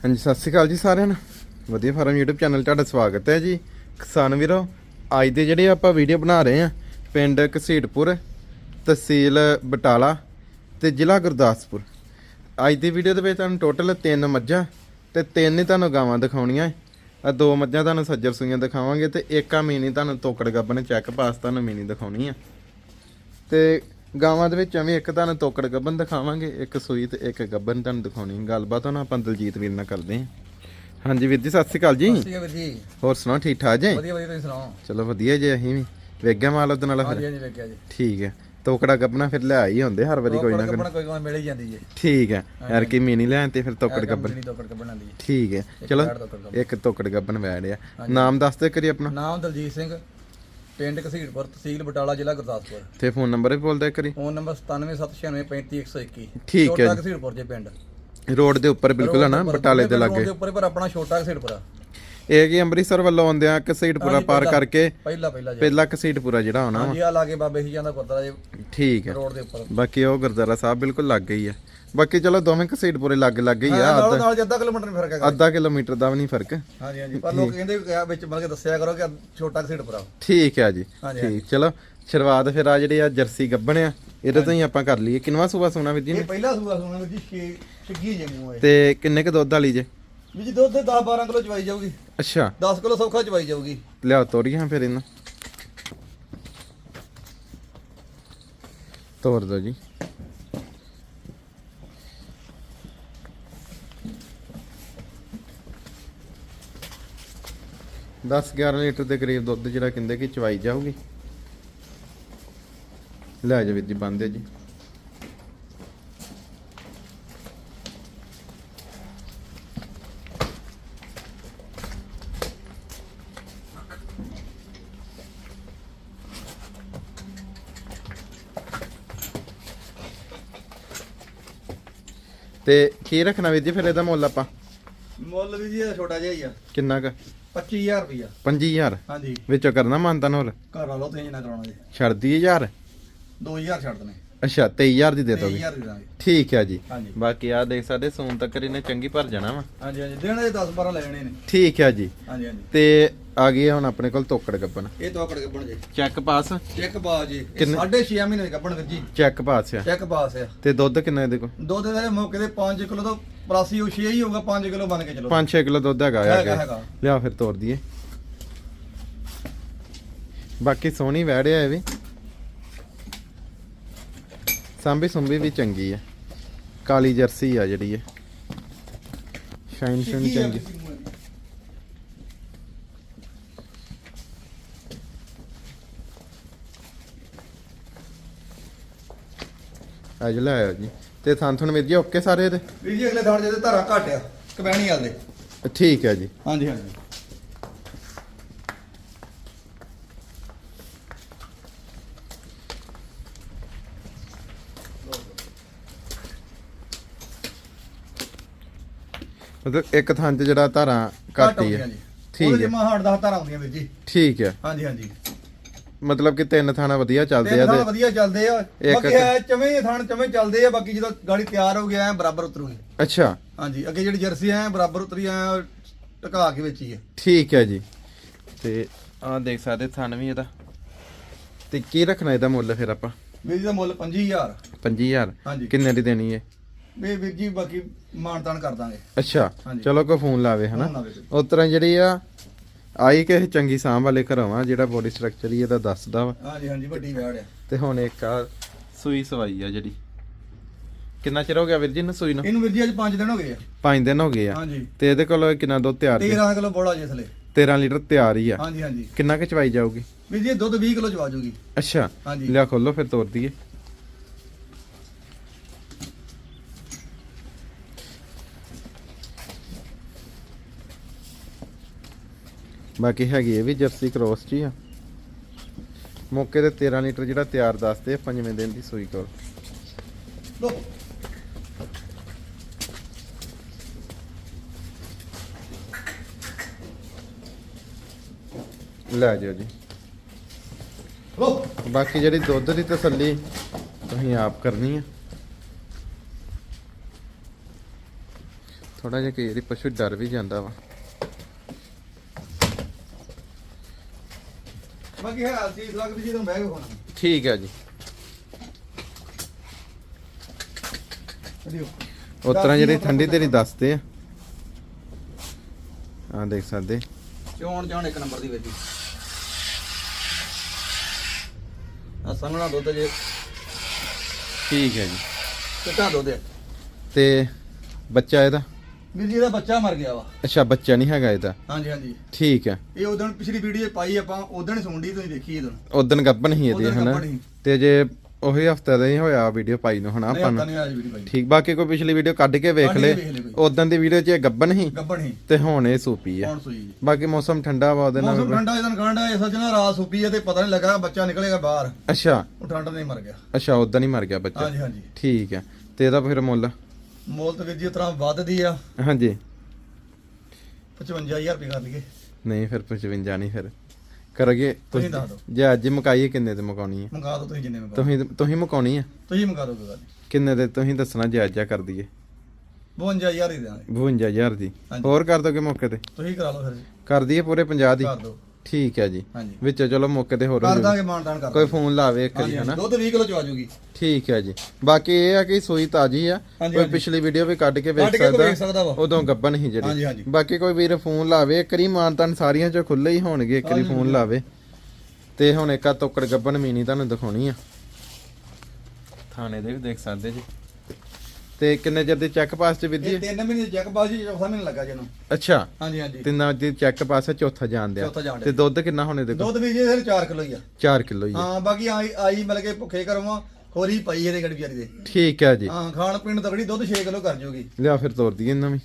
ਹਾਂਜੀ, ਸਤਿ ਸ਼੍ਰੀ ਅਕਾਲ ਜੀ ਸਾਰਿਆਂ ਨੂੰ। ਵਧੀਆ ਫਾਰਮ YouTube ਚੈਨਲ ਤੁਹਾਡਾ ਸਵਾਗਤ ਹੈ ਜੀ। ਕਿਸਾਨ ਵੀਰੋ, ਅੱਜ ਦੇ ਜਿਹੜੇ ਆਪਾਂ ਵੀਡੀਓ ਬਣਾ ਰਹੇ ਆ ਪਿੰਡ ਘਸੀਟਪੁਰ ਤਹਿਸੀਲ ਬਟਾਲਾ ਤੇ ਜ਼ਿਲ੍ਹਾ ਗੁਰਦਾਸਪੁਰ। ਅੱਜ ਦੀ ਵੀਡੀਓ ਦੇ ਵਿੱਚ ਤੁਹਾਨੂੰ ਟੋਟਲ ਤਿੰਨ ਮੱਝਾਂ ਤੇ ਤਿੰਨ ਹੀ ਤੁਹਾਨੂੰ ਗਾਵਾਂ ਦਿਖਾਉਣੀਆਂ। ਆ ਦੋ ਮੱਝਾਂ ਤੁਹਾਨੂੰ ਸੱਜਰ ਸੂਈਆਂ ਦਿਖਾਵਾਂਗੇ ਤੇ ਇੱਕ ਆ ਮੀਨੀ ਤੁਹਾਨੂੰ ਤੋਕੜ ਗੱਬਨ ਚੈੱਕ ਪਾਸ ਤੁਹਾਨੂੰ ਮੀਨੀ ਦਿਖਾਉਣੀ ਆ। ਤੇ ਗਾਵਾਂ ਦੇ ਵਿੱਚ ਐਵੇਂ ਇੱਕ ਤੁਹਾਨੂੰ ਤੋਕੜ ਗੱਬਨ ਦਿਖਾਵਾਂਗੇ ਇੱਕ ਸੂਈ ਤੇ ਇੱਕ ਗੱਬਨ ਤੁਹਾਨੂੰ ਦਿਖਾਉਣੀ ਗੱਲਬਾਤ ਹੁਣ ਆਪਾਂ ਦਲਜੀਤ ਵੀਰ ਨਾਲ ਕਰਦੇ ਹਾਂ। ਹਾਂਜੀ ਵੀਰ ਜੀ ਸਤਿ ਸ਼੍ਰੀ ਅਕਾਲ ਜੀ। ਵੀਰ ਜੀ। ਹੋਰ ਸੁਣਾਓ ਠੀਕ ਠਾਕ ਜੀ? ਵਧੀਆ ਵਧੀਆ ਤੁਸੀਂ ਸੁਣਾਓ? ਚਲੋ ਵਧੀਆ ਜੀ ਅਸੀਂ ਵੀ। ਵੇਗਿਆ ਮਾਲ ਉਹਦੇ ਨਾਲ ਹਾਂਜੀ ਫਿਰ? ਹਾਂਜੀ ਵੇਖਿਆ ਜੀ। ਠੀਕ ਹੈ। ਤੋਕੜਾ ਗੱਬਨਾ ਫਿਰ ਲੈ ਆਈ ਹੁੰਦੇ ਹਰ ਵਾਰੀ ਕੋਈ ਨਾ ਕੋਈ। ਕੋਈ ਕੋਈ ਮਿਲ ਹੀ ਜਾਂਦੀ ਜੀ। ਠੀਕ ਹੈ। ਯਾਰ ਕੀ ਮੀਨੀ ਲੈਣ ਤੇ ਫਿਰ ਤੋਕੜ ਗੱਬਨ ਕੰਪਨੀ ਤੋਂ ਕੱਪੜ ਬਣਾਉਂਦੀ ਹੈ। ਠੀਕ ਹੈ। ਚਲੋ ਤੋਕੜ। ਇੱਕ ਤੋਕੜ ਗੱਬਨ ਵੈੜ ਆ। ਨਾਮ ਦੱਸ ਦੇ ਕਰੀ ਆਪਣਾ। ਨਾਮ ਦਲਜੀਤ ਸਿੰਘ। ਪਿੰਡ ਘਸੀੜਪੁਰ ਤਹਿਸੀਲ ਬਟਾਲਾ ਜ਼ਿਲ੍ਹਾ ਗੁਰਦਾਸਪੁਰ। ਤੇ ਫੋਨ ਨੰਬਰ ਵੀ ਬੋਲ ਦੇ ਕਰੀ। ਫੋਨ ਨੰਬਰ 9776935121 ਠੀਕ ਹੈ ਛੋਟਾ ਘਸੀੜਪੁਰ ਜੇ ਪਿੰਡ। ਰੋਡ ਦੇ ਉੱਪਰ ਬਿਲਕੁਲ ਹੈ ਨਾ ਬਟਾਲੇ ਦੇ ਲਾਗੇ। ਦੇ ਉੱਪਰ ਪਰ ਆਪਣਾ ਛੋਟਾ ਘਸੀੜਪੁਰ ਆ। ਇਹ ਕੀ ਅੰਮ੍ਰਿਤਸਰ ਵੱਲੋਂ ਆਉਂਦੇ ਆ ਕਸੀਟਪੁਰਾ ਪਾਰ ਕਰਕੇ? ਪਹਿਲਾ ਪਹਿਲਾ ਜੀ। ਪਹਿਲਾ ਕਸੀਟਪੁਰਾ ਜਿਹੜਾ ਆਉਣਾ ਵਾ। ਹਾਂਜੀ ਆ ਲਾਗੇ ਬਾਬੇ ਸੀ ਜਾਂਦਾ ਗੁਰਦੁਆਰਾ ਜੀ। ਠੀਕ ਹੈ। ਰੋਡ ਦੇ ਉੱਪਰ। ਬਾਕੀ ਉਹ ਗੁਰਦੁਆਰਾ ਸਾਹਿਬ ਬਿਲਕੁਲ ਲੱਗ ਗਈ ਆ ਬਾਕੀ ਚਲੋ ਦੋਵੇਂ ਕਸੀਟਪੁਰੇ ਲੱਗ ਲੱਗ ਹੀ ਆ ਨਾਲ ਨਾਲ ਜਿੱਦਾਂ ਕਿਲੋਮੀਟਰ ਨਹੀਂ ਫ਼ਰਕ ਹੈਗਾ। ਅੱਧਾ ਕਿਲੋਮੀਟਰ ਦਾ ਵੀ ਨਹੀਂ ਫ਼ਰਕ। ਹਾਂਜੀ ਹਾਂਜੀ ਪਰ ਲੋਕ ਕਹਿੰਦੇ ਆ ਵਿੱਚ ਮਤਲਬ ਕਿ ਦੱਸਿਆ ਕਰੋ ਕਿ ਛੋਟਾ ਘਸੀੜਪੁਰ ਆ ਠੀਕ ਹੈ ਜੀ ਹਾਂਜੀ, ਠੀਕ ਚਲੋ ਸ਼ੁਰੂਆਤ ਫਿਰ ਆ ਜਿਹੜੇ ਆ ਜਰਸੀ ਗੱਬਣ ਆ ਇਹਦੇ ਤੋਂ ਹੀ ਆਪਾਂ ਕਰ ਲਈਏ। ਕਿੰਨਵਾ ਸੂਆ ਸੋਨਾ ਵੀਰ ਜੀ ਇਹ ਨੇ ਪਹਿਲਾ ਸੂਆ ਸੁਣਾ ਵੀਰ ਜੀ ਛੇ ਛਿੱਗੀ ਜੇ ਮੂੰਹ ਇਹ। ਤੇ ਕਿੰਨੇ ਕ ਦੁੱਧ ਵਾਲੀ ਜੇ? ਵੀ ਜੀ ਦੁੱਧ 10 12 ਕਿਲੋ ਚਵਾਈ ਜਾਊਗੀ। ਅੱਛਾ। 10 ਕਿਲੋ ਸੌਖਾ ਚਵਾਈ ਜਾਊਗੀ। ਲਿਆਓ ਤੋਰੀਆਂ ਫਿਰ ਇਹਨਾਂ। ਤੋਰ ਦੋ ਜੀ। ਦਸ 11 ਲੀਟਰ ਦੇ ਕਰੀਬ ਦੁੱਧ ਜਿਹੜਾ ਕਹਿੰਦੇ ਕਿ ਚਵਾਈ ਜਾਊਗੀ। ਲੈ ਜਾ ਵੀਰ ਜੀ ਬੰਦੇ ਜੀ। ਤੇ ਕੀ ਰੱਖਣਾ ਵੀਰ ਜੀ ਫਿਰ ਇਹਦਾ ਮੁੱਲ ਆਪਾਂ? ਮੁੱਲ ਵੀ ਜੀ ਇਹਦਾ ਛੋਟਾ ਜਿਹਾ ਹੀ ਆ। ਕਿੰਨਾ ਕ? 25000 ਰੁਪਇਆ 25000 ਹਾਂਜੀ। ਵਿੱਚੋਂ ਕਰਨਾ ਮੰਨਤਾ ਹੋਰ ਘਰ ਵਾਲੋ ਤੁਸੀਂ ਨਾ ਕਰਾਉਣਾ ਜੀ। ਛੱਡ ਦਈਏ ਯਾਰ 2000 ਛੱਡ ਦਨੇ ਅੱਛਾ 23000 ਦੀ ਦੇ ਦੋਗੇ? 23000 ਦੇ ਦਾਂਗੇ। ਠੀਕ ਹੈ ਜੀ। ਹਾਂਜੀ। ਬਾਕੀ ਆ ਦੇਖ ਸਕਦੇ ਸੂਨ ਤੱਕ ਇਹਨੇ ਚੰਗੀ ਭਰ ਜਾਣਾ ਵਾ। ਹਾਂਜੀ ਹਾਂਜੀ। ਦੇਣ ਦੇ 10 12 ਲੈਣੇ ਨੇ। ਠੀਕ ਹੈ ਜੀ। ਹਾਂਜੀ ਹਾਂਜੀ। ਤੇ ਆ ਗਈ ਹੁਣ ਆਪਣੇ ਕੋਲ ਤੋਕੜ ਗੱਬਨ ਇਹ ਤੋਂ ਆਪੜ ਗੱਬਣ ਜੀ। ਚੈੱਕ ਪਾਸ? ਚੈੱਕ ਬਾਜ ਜੀ। ਇਹ ਕਿੰਨੇ? 6.5 ਮਹੀਨੇ ਦੇ ਗੱਬਣ ਵੀਰ ਜੀ। ਚੈੱਕ ਪਾਸ ਆ। ਚੈੱਕ ਬਾਸ ਆ। ਤੇ ਦੁੱਧ ਕਿੰਨਾ ਇਹਦੇ ਕੋਲ? ਦੁੱਧ ਦੇ ਮੌਕੇ ਤੇ 5 ਕਿਲੋ ਤੋਂ ਪਲਾਸੀ ਉਹ 6 ਹੀ ਹੋਊਗਾ 5 ਕਿਲੋ ਬਣ ਕੇ ਚਲੋ। 5-6 ਕਿਲੋ ਦੁੱਧ ਹੈਗਾ ਆ ਹੈਗਾ ਹੈਗਾ। ਲਿਆ ਫਿਰ ਤੋੜ ਦਈਏ। ਬਾਕੀ ਸੋਹਣੀ ਵੈੜਿਆ ਇਹ ਵੀ। ਸਾਂਭੀ ਸੁੰਭੀ ਵੀ ਚੰਗੀ ਹੈ ਕਾਲੀ ਜਰਸੀ ਆ ਜਿਹੜੀ ਇਹ। ਸ਼ਾਈਨ ਸ਼ਾਈਨ ਆ? ਚੰਗੀ। ਅੱਜ ਲੈ ਆਇਓ ਜੀ। ਤੇ ਥਾਂ ਥੁਣ ਵੀਰ ਜੀ ਓਕੇ ਸਾਰੇ ਇਹਦੇ? ਵੀਰ ਜੀ ਅਗਲੇ ਥਾਣ ਜਿਹਦੇ ਧਾਰਾ ਘੱਟ ਆ ਕਬੈਣੀ ਵਾਲ ਠੀਕ ਹੈ ਜੀ। ਹਾਂਜੀ ਹਾਂਜੀ। ਮਤਲਬ ਇੱਕ ਥਾਂ ਤੇ ਜਿਹੜਾ ਧਾਰਾਂ ਘੱਟ ਹੀ ਠੀਕ ਹੈ। ਜਮਾ ਹਾਰਡ ਦਾ ਧਾਰਾ ਆਉਂਦੀਆਂ ਵੀਰ ਜੀ। ਠੀਕ ਹੈ। ਹਾਂਜੀ ਹਾਂਜੀ। ਮਤਲਬ ਕਿ ਤਿੰਨ ਥਾਣਾ ਵਧੀਆ ਚੱਲਦੇ ਆ ਤੇ ਵਧੀਆ ਚੱਲਦੇ ਆ। ਬਾਕੀ ਐ ਚਵੇਂ ਥਾਣ ਚਵੇਂ ਚੱਲਦੇ ਆ ਬਾਕੀ ਜਦੋਂ ਗਾੜੀ ਤਿਆਰ ਹੋ ਗਿਆ ਐ ਬਰਾਬਰ ਉਤਰੂਗੀ। ਅੱਛਾ। ਹਾਂਜੀ ਅੱਗੇ ਜਿਹੜੀ ਜਰਸੀ ਐ ਬਰਾਬਰ ਉਤਰੀ ਐ ਟਕਾ ਕੇ ਵਿੱਚ ਹੀ ਹੈ ਠੀਕ ਹੈ ਜੀ। ਤੇ ਆਹ ਦੇਖ ਸਕਦੇ ਥਣ ਵੀ ਇਹਦਾ। ਤੇ ਕੀ ਰੱਖਣਾ ਇਹਦਾ ਮੁੱਲ ਫਿਰ ਆਪਾਂ? ਵੀਰ ਜੀ ਦਾ ਮੁੱਲ 25000 25000 ਹਾਂਜੀ। ਕਿੰਨੇ ਦੀ ਦੇਣੀ ਹੈ ਵੀ ਵੀਰ ਜੀ ਬਾਕੀ ਮਾਨਤਾਨ ਕਰ ਦਾਂਗੇ। ਅੱਛਾ ਹਾਂਜੀ। ਚਲੋ ਕੋ ਫੋਨ ਲਾਵੇ ਹਨਾ? ਫੋਨ ਲਾਵੇ। ਉਸ ਤਰ੍ਹਾਂ ਜਿਹੜੀ ਆ ਆਈ ਕਿਸੇ ਚੰਗੀ ਸਾਂਭ ਵਾਲੇ ਘਰੋਂ ਆ ਜਿਹੜਾ ਬੋਡੀ ਸਟਰਕਚਰ ਹੀ ਇਹਦਾ ਦੱਸਦਾ ਵਾ। ਹਾਂਜੀ ਹਾਂਜੀ ਵੱਡੀ ਵੈੜ ਆ। ਤੇ ਹੁਣ ਇੱਕ ਆ ਸੂਈ ਸਵਾਈ ਆ ਜਿਹੜੀ। ਕਿੰਨਾ ਚਿਰ ਹੋ ਗਿਆ ਵੀਰ ਜੀ ਨੂੰ ਸੂਈ ਨੂੰ? ਇਹਨੂੰ ਵੀਰ ਜੀ ਅੱਜ 5 ਦਿਨ ਹੋ ਗਏ ਆ। 5 ਦਿਨ ਹੋ ਗਏ ਆ। ਹਾਂਜੀ। ਤੇ ਇਹਦੇ ਕੋਲ ਕਿੰਨਾ ਦੁੱਧ ਤਿਆਰ ਜੀ 13 ਕਿਲੋ ਬੋਲਾ ਜੇ ਥਲੇ। 13 ਲੀਟਰ ਤਿਆਰ ਹੀ ਆ। ਹਾਂਜੀ ਹਾਂਜੀ। ਕਿੰਨਾ ਕੁ ਚਵਾਈ ਜਾਊਗੀ? ਵੀਰ ਜੀ ਇਹ ਦੁੱਧ 20 ਕਿਲੋ ਚਵਾ ਜੂਗੀ। ਅੱਛਾ। ਹਾਂਜੀ। ਲਿਆ ਖੋਲੋ ਫਿਰ ਤੋੜ ਦਈਏ। ਬਾਕੀ ਹੈਗੀ ਇਹ ਵੀ ਜਰਸੀ ਕ੍ਰੋਸ ਚ ਹੀ ਆ। ਮੌਕੇ ਤੇ 13 ਲੀਟਰ ਜਿਹੜਾ ਤਿਆਰ ਦੱਸਦੇ ਆ, ਪੰਜਵੇਂ ਦਿਨ ਦੀ ਸੂਈ ਕੋਲ। ਲੋ ਲੈ ਜਾਓ ਜੀ। ਲੋ ਬਾਕੀ ਜਿਹੜੀ ਦੁੱਧ ਦੀ ਤਸੱਲੀ ਤੁਸੀਂ ਆਪ ਕਰਨੀ ਆ। ਥੋੜਾ ਜਿਹਾ ਕਈ ਵਾਰੀ ਪਸ਼ੂ ਡਰ ਵੀ ਜਾਂਦਾ ਵਾ। ਬਾਕੀ ਹੈ ਚੀਜ਼ ਲੱਗਦੀ ਜਦੋਂ ਬਹਿ ਕੇ ਖਾਣਾ? ਠੀਕ ਹੈ ਜੀ। ਉਸ ਤਰ੍ਹਾਂ ਜਿਹੜੀ ਠੰਡੀ ਤੇਰੀ ਦੱਸਦੇ ਆ। ਆ ਦੇਖ ਸਕਦੇ। ਚੋਣ ਜਾਣ ਇੱਕ ਨੰਬਰ ਦੀ ਵਿੱਚ? ਆ ਸੰਗਣਾ ਦੁੱਧ ਜੇ। ਠੀਕ ਹੈ ਜੀ। ਚਿੱਟਾ ਦੁੱਧ ਹੈ? ਤੇ ਬੱਚਾ ਇਹਦਾ? ਵੀਰ ਜੀ ਦਾ ਬੱਚਾ ਮਰ ਗਿਆ ਵਾ। ਅੱਛਾ ਬੱਚਾ ਨਹੀਂ ਹੈਗਾ ਇਹਦਾ। ਹਾਂਜੀ ਹਾਂਜੀ। ਠੀਕ ਹੈ। ਇਹ ਉਦੋਂ ਪਿਛਲੀ ਵੀਡੀਓ ਪਾਈ ਆਪਾਂ ਉਦੋਂ ਹੀ ਸੁਣਦੀ ਤੁਸੀਂ ਦੇਖੀ ਉਦੋਂ ਉਦਣ ਗੱਬਨ ਹੀ ਇਹਦੀ ਉਦਣ ਹਨਾ? ਗੱਭਣ ਸੀ। ਤੇ ਜੇ ਉਹੀ ਹਫਤਾ ਦਾ ਹੀ ਹੋਇਆ ਵੀਡੀਓ ਪਾਈ ਨੂੰ ਹਨਾ ਨਹੀਂ ਆਪਾਂ ਨਹੀਂ ਵੀਡੀਓ ਠੀਕ ਬਾਕੀ ਕੋਈ ਪਿਛਲੀ ਵੀਡੀਓ ਕੱਢ ਕੇ ਵੇਖ ਕੱਢ ਕੇ ਲੈ। ਵੇਖ ਲੈ ਕੋਈ। ਉਦੋਂ ਦੀ ਵੀਡੀਓ 'ਚ ਇਹ ਗੱਬਨ ਹੀ ਗੱਬਣ ਹੀ ਤੇ ਹੁਣ ਇਹ ਸੂਪੀ ਆ। ਕੌਣ ਸੂਈ ਜੀ। ਬਾਕੀ ਮੌਸਮ ਠੰਡਾ ਵਾ ਉਹਦੇ ਮੌਸਮ ਨਾਲ ਠੰਡਾ ਇਹਦਨ ਠੰਡਾ ਇਹ ਸੱਜਣਾ ਰਾਤ ਸੁੱਪੀ ਹੈ ਤੇ ਪਤਾ ਨਹੀਂ ਲੱਗਾ ਬੱਚਾ ਨਿਕਲੇਗਾ ਬਾਹਰ। ਅੱਛਾ। ਉਹ ਠੰਡ ਨਹੀਂ ਮਰ ਗਿਆ। ਅੱਛਾ ਉਦੋਂ ਹੀ ਮਰ ਗਿਆ ਬੱਚਾ। ਹਾਂਜੀ ਹਾਂਜੀ। ਠੀਕ ਹੈ। ਤੇ ਇਹਦਾ ਫਿਰ ਮੁੱਲ? ਮੋਲ ਤੇ ਵੀਰ ਜੀ ਤਰ੍ਹਾਂ ਵੱਧਦੀ ਆ। ਹਾਂਜੀ। 55000 ਰੁਪਏ ਕਰ ਲਈਏ। ਨਹੀਂ ਫਿਰ 55 ਨਹੀਂ ਫਿਰ। ਕਰਗੇ ਤੁਸੀਂ ਦੱਸ ਦਿਓ। ਜੇ ਅੱਜ ਹੀ ਮੁਕਾਈਏ ਕਿੰਨੇ ਤੇ ਮੁਕਾਉਣੀ ਹੈ ਮੰਗਾ ਦਿਓ ਤੁਸੀਂ ਜਿੰਨੇ ਮੰਗਾ ਤੁਸੀਂ ਤੁਸੀਂ ਮੁਕਾਉਣੀ ਹੈ ਤੁਸੀਂ ਮੰਗਾ ਦਿਓ ਕੋਈ ਗੱਲ ਨਹੀਂ। ਕਿੰਨੇ ਦੇ ਤੁਸੀਂ ਦੱਸਣਾ ਜਾਇਜ਼ਾ ਕਰ ਦਈਏ। 52000 ਹੀ ਦੇਵਾਂਗੇ। 52000 ਦੀ। ਹਾਂਜੀ। ਹੋਰ ਕਰ ਦੋਗੇ ਮੌਕੇ ਤੇ? ਤੁਸੀਂ ਕਰਾ ਲਓ ਫਿਰ ਜੀ। ਕਰ ਦਈਏ ਪੂਰੇ 50 ਦੀ। ਕਰ ਦਿਓ। ਠੀਕ ਹੈ ਜੀ। ਹਾਂਜੀ। ਵਿੱਚ ਚਲੋ ਮੌਕੇ ਤੇ ਹੋਰ ਕਰ ਜਾਊ। ਦਾਂਗੇ ਮਾਨਤਾਨ ਕਰ ਕੋਈ ਫੋਨ ਲਾਵੇ ਇੱਕ ਵਾਰੀ ਹਾਂਜੀ। ਹਨਾ? ਦੁੱਧ 20 ਕਿਲੋ ਚ ਆ ਜਾਊਗੀ ਠੀਕ ਹੈ ਜੀ। ਬਾਕੀ ਇਹ ਆ ਕਿ ਸੂਈ ਤਾਜੀ ਆ। ਹਾਂਜੀ, ਕੋਈ ਹਾਂਜੀ। ਪਿਛਲੀ ਵੀਡੀਓ ਵੀ ਕੱਢ ਕੇ ਵੇਖ ਕੱਢ ਕੇ ਕੋਈ ਵੇਖ ਸਕਦਾ ਸਕਦਾ ਵਾ। ਉਦੋਂ ਗੱਬਨ ਹੀ ਹਾਂਜੀ, ਜਿਹੜੀ। ਹਾਂਜੀ। ਬਾਕੀ ਕੋਈ ਵੀਰ ਫੋਨ ਲਾਵੇ ਇੱਕ ਵਾਰੀ ਮਾਨਤਨ ਸਾਰੀਆਂ ਚ ਖੁੱਲੇ ਹੀ ਹੋਣਗੇ ਇੱਕ ਹਾਂਜੀ, ਫੋਨ ਲਾਵੇ। ਤੇ ਹੁਣ ਇੱਕ ਆ ਤੋਕੜ ਗੱਬਨ ਮੀਨੀ ਤੁਹਾਨੂੰ ਦਿਖਾਉਣੀ ਆ। ਥਾਣੇ ਦੇ ਵੀ ਦੇਖ ਸਕਦੇ ਜੀ। ਤੇ ਕਿੰਨੇ ਚਿਰ ਦੀ ਚੈੱਕ ਪਾਸ ਚ ਵਿਧੀ ਇਹ ਤਿੰਨ ਮਹੀਨੇ ਚੈੱਕ ਬਾਜੀ ਚੌਥਾ ਮਹੀਨਾ ਲੱਗਾ ਜਿਹਨੂੰ ਅੱਛਾ। ਹਾਂਜੀ ਹਾਂਜੀ। ਤਿੰਨਾਂ ਦੀ ਚੈੱਕ ਪਾਸ ਹੈ ਚੌਥਾ ਜਾਣ ਦਿਆ। ਚੌਥਾ ਜਾਣ ਤੇ ਡਿਆ। ਦੁੱਧ ਕਿੰਨਾ ਹੋਣੇ ਦੇਖੋ ਦੁੱਧ ਵੀ ਜੀ ਸਿਰ 4 ਕਿਲੋ ਹੀ ਆ। 4 ਕਿਲੋ ਹੀ ਹੈ। ਹਾਂ ਬਾਕੀ ਆਈ ਆਈ ਮਿਲ ਕੇ ਭੁੱਖੇ ਕਰਵਾ ਖੋਰੀ ਪਈ ਇਹਦੇ ਗੜੀ ਵਿਚਾਰੀ ਦੇ। ਠੀਕ ਹੈ ਜੀ। ਹਾਂ ਖਾਣ ਪੀਣ ਨੂੰ ਤਗੜੀ ਦੁੱਧ 6 ਕਿਲੋ ਕਰ ਜੂਗੀ। ਲਿਆ ਫਿਰ ਤੋਰ ਦਈਏ ਇਹਨਾਂ ਵੀ।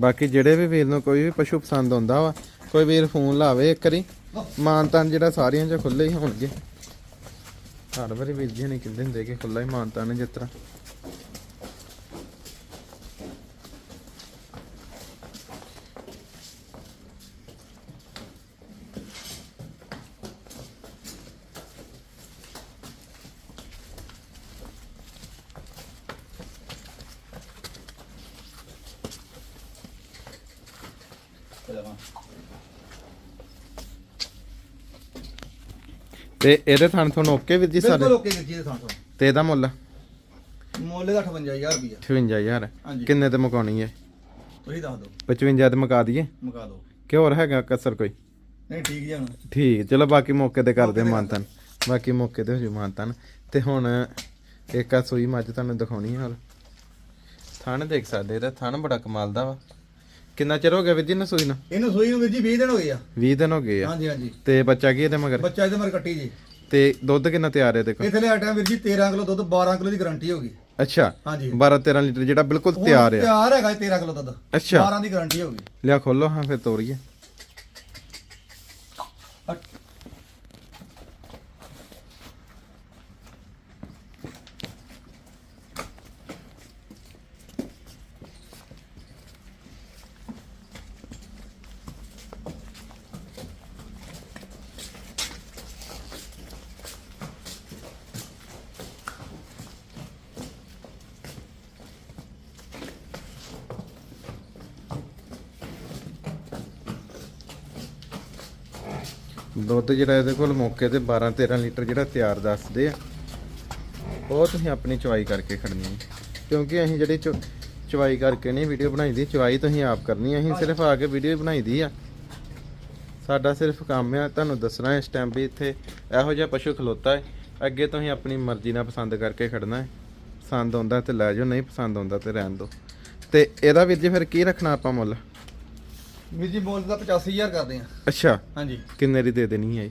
ਬਾਕੀ ਜਿਹੜੇ ਵੀ ਵੀਰ ਨੂੰ ਕੋਈ ਵੀ ਪਸ਼ੂ ਪਸੰਦ ਆਉਂਦਾ ਵਾ ਕੋਈ ਵੀਰ ਫੋਨ ਲਾਵੇ ਇੱਕ ਵਾਰੀ। ਮਾਨਤਾਨ ਜਿਹੜਾ ਸਾਰੀਆਂ ਚ ਖੁੱਲੇ ਹੀ ਹੋਣਗੇ। ਹਰ ਵਾਰੀ ਵੀਰ ਜੀ ਨੇ ਕਹਿੰਦੇ ਹੁੰਦੇ ਕਿ ਖੁੱਲਾ ਹੀ ਮਾਨਤਾਨ ਹੈ ਜਿਸ ਤਰ੍ਹਾਂ ਤੇ ਇਹਦੇ ਥਣ ਤੁਹਾਨੂੰ ਓਕੇ ਵੀਰ ਜੀ ਬਿਲਕੁਲ ਸਾਰੇ ਓਕੇ ਵੀਰ ਜੀ ਦੇ ਥਾਂ ਤੋਂ। ਤੇ ਇਹਦਾ ਮੁੱਲ? ਮੁੱਲ ਦਾ 58000 ਰੁਪਇਆ 58000 ਹਾਂਜੀ। ਕਿੰਨੇ ਤੇ ਮੁਕਾਉਣੀ ਹੈ? ਤੁਸੀਂ ਦੱਸ ਦਿਓ। 55 ਤੇ ਮੁਕਾ ਦਈਏ? ਮੁਕਾ ਦਿਓ। ਕਿ ਹੋਰ ਹੈਗਾ ਕਸਰ ਕੋਈ? ਨਹੀਂ ਠੀਕ ਜੀ ਹੁਣ। ਠੀਕ ਚਲੋ ਬਾਕੀ ਮੌਕੇ ਤੇ ਕਰਦੇ ਮਾਨਤਨ। ਬਾਕੀ ਮੌਕੇ ਤੇ ਹੋ ਜੂ ਮਾਨਤਨ। ਤੇ ਹੁਣ ਇੱਕ ਆ ਸੂਈ ਮੱਝ ਤੁਹਾਨੂੰ ਦਿਖਾਉਣੀ ਹੈ ਹੋਰ ਥਣ ਦੇਖ ਸਕਦੇ ਇਹਦਾ ਥਣ ਬੜਾ ਕਮਾਲ ਦਾ ਵਾ। ਕਿੰਨਾ ਚਿਰ ਹੋ ਗਿਆ ਵੀਰ ਜੀ ਨਾ ਸੂਈ ਨੂੰ? ਇਹਨੂੰ ਸੂਈ ਨੂੰ ਵੀਰ ਜੀ 20 ਦਿਨ ਹੋ ਗਏ ਆ। 20 ਦਿਨ ਹੋ ਗਏ ਆ। ਹਾਂਜੀ ਹਾਂਜੀ। ਤੇ ਬੱਚਾ ਕੀ ਇਹਦੇ ਮਗਰ? ਬੱਚਾ ਇਹਦੇ ਮਰ ਕੱਟੀ ਜੀ। ਤੇ ਦੁੱਧ ਕਿੰਨਾ ਤਿਆਰ ਹੈ ਦੇਖੋ ਇਹ ਥਲੇ ਆਟਾ ਵੀਰ ਜੀ 13 ਕਿਲੋ ਦੁੱਧ 12 ਕਿਲੋ ਦੀ ਗਾਰੰਟੀ ਹੋਗੀ ਅੱਛਾ ਹਾਂਜੀ। 12 13 ਲੀਟਰ ਜਿਹੜਾ ਬਿਲਕੁਲ ਤਿਆਰ ਆ। ਤਿਆਰ ਹੈਗਾ ਜੀ 13 ਕਿਲੋ ਦੁੱਧ। ਅੱਛਾ। 12 ਦੀ ਗਾਰੰਟੀ ਹੋਗੀ ਲਿਆ ਖੋਲੋ ਹਾਂ ਫਿਰ ਤੋਰੀਏ। ਦੁੱਧ ਜਿਹੜਾ ਇਹਦੇ ਕੋਲ ਮੌਕੇ ਤੇ 12 13 ਲੀਟਰ ਜਿਹੜਾ ਤਿਆਰ ਦੱਸਦੇ ਆ। ਉਹ ਤੁਸੀਂ ਆਪਣੀ ਚਵਾਈ ਕਰਕੇ ਖੜਨੀ ਹੈ ਕਿਉਂਕਿ ਅਸੀਂ ਜਿਹੜੀ ਚੁ- ਚਵਾਈ ਕਰਕੇ ਨਹੀਂ ਵੀਡੀਓ ਬਣਾਈ ਦੀ ਚਵਾਈ ਤੁਸੀਂ ਆਪ ਕਰਨੀ ਹੈ ਅਸੀਂ ਸਿਰਫ ਆ ਕੇ ਵੀਡੀਓ ਬਣਾਈ ਦੀ ਆ। ਸਾਡਾ ਸਿਰਫ ਕੰਮ ਆ। ਤੁਹਾਨੂੰ ਦੱਸਣਾ ਇਸ ਟਾਈਮ ਵੀ ਇੱਥੇ ਇਹੋ ਜਿਹਾ ਪਸ਼ੂ ਖਲੋਤਾ ਹੈ। ਅੱਗੇ ਤੁਸੀਂ ਆਪਣੀ ਮਰਜ਼ੀ ਨਾਲ ਪਸੰਦ ਕਰਕੇ ਖੜਨਾ ਹੈ। ਪਸੰਦ ਆਉਂਦਾ ਤੇ ਲੈ ਜਾਓ ਨਹੀਂ ਪਸੰਦ ਆਉਂਦਾ ਤੇ ਰਹਿਣ ਦਿਓ। ਤੇ ਇਹਦਾ ਵੀਰ ਜੀ ਫਿਰ ਕੀ ਰੱਖਣਾ ਆਪਾਂ ਮੁੱਲ? ਵੀਰ ਜੀ ਮੁੱਲ ਦਾ 85000 ਕਰਦੇ ਆ ਅੱਛਾ। ਹਾਂਜੀ। ਕਿੰਨੇ ਦੀ ਦੇ ਦੇਣੀ ਹੈ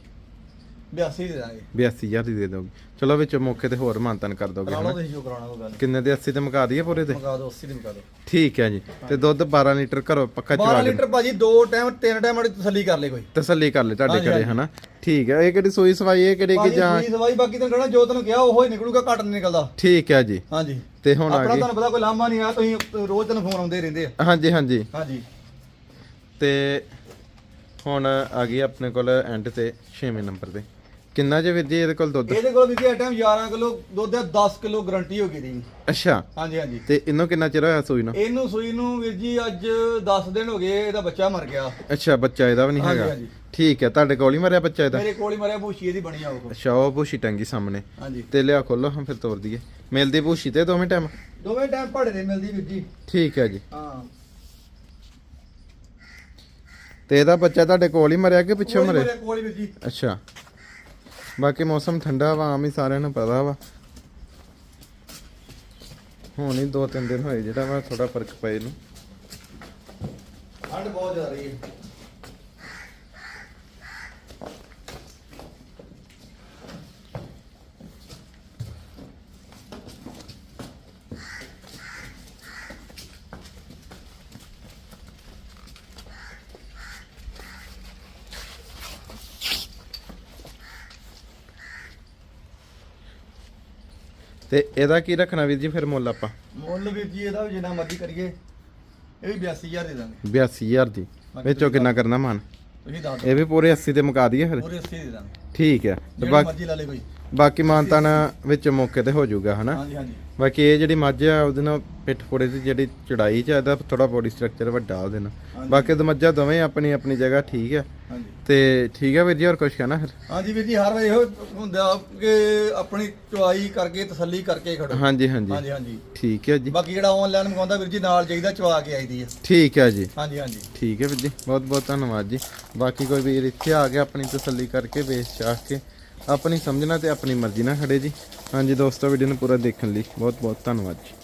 82 ਦੇ ਦਾਂਗੇ। 82000 ਦੀ ਦੇ ਦੋਗੇ ਚਲੋ ਵਿੱਚ ਮੌਕੇ ਤੇ ਹੋਰ ਮਾਨਤਨ ਕਰ ਦੋਗੇ ਕਰਾ ਲਓ ਹਨਾ? ਤੁਸੀਂ ਜੋ ਕਰਾਉਣਾ ਕੋਈ ਗੱਲ ਨੀ। ਕਿੰਨੇ ਦੇ? 80 ਤੇ ਮੁਕਾ ਦਈਏ ਪੂਰੇ ਤੇ? ਮੁਕਾ ਦਿਓ 80 ਦੀ ਮੁਕਾ ਦਿਓ। ਠੀਕ ਹੈ ਜੀ। ਤੇ ਦੁੱਧ 12 ਲੀਟਰ ਘਰੋਂ ਪੱਕਾ 12 ਚਵਾ ਕੇ ਲੀਟਰ ਭਾਜੀ ਦੋ ਟਾਈਮ ਤਿੰਨ ਟਾਈਮ ਵਾਲੀ ਤਸੱਲੀ ਕਰ ਲੈ ਕੋਈ। ਤਸੱਲੀ ਕਰ ਲੈ ਤੁਹਾਡੇ ਹਾਂਜੀ, ਘਰੇ ਹਾਂਜੀ। ਹਨਾ? ਠੀਕ ਹੈ। ਇਹ ਕਿਹੜੀ ਸੂਈ ਸਵਾਈ ਇਹ ਕਿਹੜੀ ਕਿ ਭਾਜੀ ਜਾਂ ਸੂਈ ਸਵਾਈ ਬਾਕੀ ਤੈਨੂੰ ਕਹਿਣਾ ਜੋ ਤੈਨੂੰ ਕਿਹਾ ਉਹੋ ਹੀ ਨਿਕਲੂਗਾ ਘੱਟ ਨਹੀਂ ਨਿਕਲਦਾ। ਠੀਕ ਹੈ ਜੀ। ਹਾਂਜੀ। ਤੇ ਹੁਣ ਆ ਆਪਣਾ ਤੁਹਾਨੂੰ ਪਤਾ ਕੋਈ ਲਾਂਭਾ ਨਹੀਂ ਆ ਤੁਸੀਂ ਰੋਜ਼ ਤੈਨੂੰ ਫੋਨ ਆਉਂਦੇ ਰਹਿੰਦੇ ਆ। ਹਾਂਜੀ ਹਾਂਜੀ। ਹਾਂਜੀ। ਤੇ ਹੁਣ ਆ ਗਈ ਆਪਣੇ ਕੋਲ ਐਂਡ ਤੇ 6ਵੇਂ ਨੰਬਰ ਤੇ। ਕਿੰਨਾ ਜੇ ਵੀਰ ਜੀ ਇਹਦੇ ਕੋਲ ਦੁੱਧ? ਇਹਦੇ ਕੋਲ ਵੀ ਜੀ ਟਾਈਮ 11 ਕਿਲੋ ਦੁੱਧ ਹੈ 10 ਕਿਲੋ ਗਾਰੰਟੀ ਹੋ ਗਈ ਦੀ। ਅੱਛਾ। ਹਾਂਜੀ ਹਾਂਜੀ। ਤੇ ਇਹਨੂੰ ਕਿੰਨਾ ਚਿਰ ਹੋਇਆ ਸੂਈ ਨੂੰ? ਇਹਨੂੰ ਸੂਈ ਨੂੰ ਵੀਰ ਜੀ ਅੱਜ 10 ਦਿਨ ਹੋ ਗਏ ਇਹਦਾ ਬੱਚਾ ਮਰ ਗਿਆ। ਅੱਛਾ ਬੱਚਾ ਇਹਦਾ ਵੀ ਨਹੀਂ ਹੈਗਾ। ਹਾਂਜੀ। ਠੀਕ ਹੈ ਤੁਹਾਡੇ ਕੋਲ ਹੀ ਮਰਿਆ ਬੱਚਾ ਇਹਦਾ? ਮੇਰੇ ਕੋਲ ਹੀ ਮਰਿਆ ਭੂਸ਼ੀ ਇਹਦੀ ਬਣੀ ਆ ਉਹ। ਅੱਛਾ ਉਹ ਭੂਸ਼ੀ ਟੰਗੀ ਸਾਹਮਣੇ। ਹਾਂਜੀ। ਤੇ ਲਿਆ ਖੋਲੋ ਹਾਂ ਫਿਰ ਤੋਰ ਦਈਏ। ਮਿਲਦੀ ਭੂਸ਼ੀ ਤੇ ਦੋਵੇਂ ਟਾਈਮ ਦੋਵੇਂ ਟਾਈਮ ਭਾੜੇ ਦੇ ਮਿਲਦੀ ਵੀਰ ਜੀ। ਠੀਕ ਹੈ ਜੀ। ਹਾਂ। ਤੇ ਇਹਦਾ ਬੱਚਾ ਤੁਹਾਡੇ ਕੋਲ ਹੀ ਮਰਿਆ ਕਿ ਪਿੱਛੇ ਹੀ ਮਰੇ? ਮਰਿਆ, ਕੋਲ ਹੀ ਵੀਰ ਜੀ। ਅੱਛਾ। ਬਾਕੀ ਮੌਸਮ ਠੰਡਾ ਵਾ ਆਮ ਹੀ ਸਾਰਿਆਂ ਨੂੰ ਪਤਾ ਵਾ। ਹੁਣ ਹੀ ਦੋ ਤਿੰਨ ਦਿਨ ਹੋਏ ਜਿਹੜਾ ਵਾ ਥੋੜਾ ਫ਼ਰਕ ਪਏ ਨੂੰ। ਠੰਡ ਬਹੁਤ ਜ਼ਿਆਦਾ ਰਹੀ ਹੈ। ਤੇ ਇਹਦਾ ਕੀ ਰੱਖਣਾ ਵੀਰ ਜੀ ਫਿਰ ਮੁੱਲ ਆਪਾਂ? ਮੁੱਲ ਵੀਰ ਜੀ ਇਹਦਾ ਜਿੰਨਾ ਮਰਜ਼ੀ ਕਰੀਏ ਇਹ ਵੀ 82000 ਦੇ ਦਾਂਗੇ। 82000 ਦੀ। ਵਿੱਚੋਂ ਕਿੰਨਾ ਕਰਨਾ ਮਨ? ਤੁਸੀਂ ਦੱਸ ਦਿਓ। ਇਹ ਵੀ ਪੂਰੇ 80 ਤੇ ਮੁਕਾ ਦਈਏ ਫਿਰ? ਪੂਰੇ 80 ਦੇ ਦਾਂਗੇ। ਠੀਕ ਹੈ। ਤੇ ਜਿਹੜਾ ਬਾਕੀ ਮਰਜ਼ੀ ਲਾ ਲੇ ਕੋਈ। ਬਾਕੀ ਮਾਨਤਾਨ ਵਿੱਚ ਮੌਕੇ ਤੇ ਹੋ ਜਾਊਗਾ ਹਨਾ? ਹਾਂਜੀ ਹਾਂਜੀ। ਬਾਕੀ ਇਹ ਜਿਹੜੀ ਮੱਝ ਆ ਉਹਦੇ ਨਾਲ ਪਿੱਠ ਫੋੜੇ ਦੀ ਜਿਹੜੀ ਚੜਾਈ ਚ ਇਹਦਾ ਥੋੜਾ ਬੋਡੀ ਸਟਰਕਚਰ ਵੱਡਾ ਉਹਦੇ ਨਾਲ। ਬਾਕੀ ਤੇ ਮੱਝਾਂ ਦੋਵੇਂ ਆਪਣੀ ਆਪਣੀ ਜਗ੍ਹਾ ਠੀਕ ਹੈ ਹਾਂਜੀ। ਤੇ ਠੀਕ ਹੈ ਵੀਰ ਜੀ ਹੋਰ ਕੁਝ ਕਹਿਣਾ ਫਿਰ? ਹਾਂਜੀ ਵੀਰ ਜੀ ਹਰ ਵਾਰ ਇਹੋ ਹੁੰਦਾ ਕਿ ਆਪਣੀ ਚੁਆਈ ਕਰਕੇ ਤਸੱਲੀ ਕਰਕੇ ਖੜੋ। ਹਾਂਜੀ ਹਾਂਜੀ। ਹਾਂਜੀ ਹਾਂਜੀ। ਠੀਕ ਹੈ ਜੀ। ਬਾਕੀ ਜਿਹੜਾ ਆਨਲਾਈਨ ਮੰਗਵਾਉਂਦਾ ਵੀਰ ਜੀ ਨਾਲ ਚਾਹੀਦਾ ਚਵਾ ਕੇ ਆਈਦੀ ਹੈ ਠੀਕ ਹੈ ਜੀ। ਹਾਂਜੀ ਹਾਂਜੀ। ਠੀਕ ਹੈ ਵੀਰ ਜੀ ਬਹੁਤ ਬਹੁਤ ਧੰਨਵਾਦ ਜੀ। ਬਾਕੀ ਕੋਈ ਵੀਰ ਇੱਥੇ ਆ ਕੇ ਆਪਣੀ ਤਸੱਲੀ ਕਰਕੇ ਵੇਚ ਚਾਹ ਕੇ ਆਪਣੀ ਸਮਝਣਾ ਤੇ ਆਪਣੀ ਮਰਜ਼ੀ ਨਾਲ ਖੜੇ ਜੀ। ਹਾਂਜੀ ਦੋਸਤੋ ਵੀਡੀਓ ਨੂੰ ਪੂਰਾ ਦੇਖਣ ਲਈ ਬਹੁਤ ਬਹੁਤ ਧੰਨਵਾਦ ਜੀ।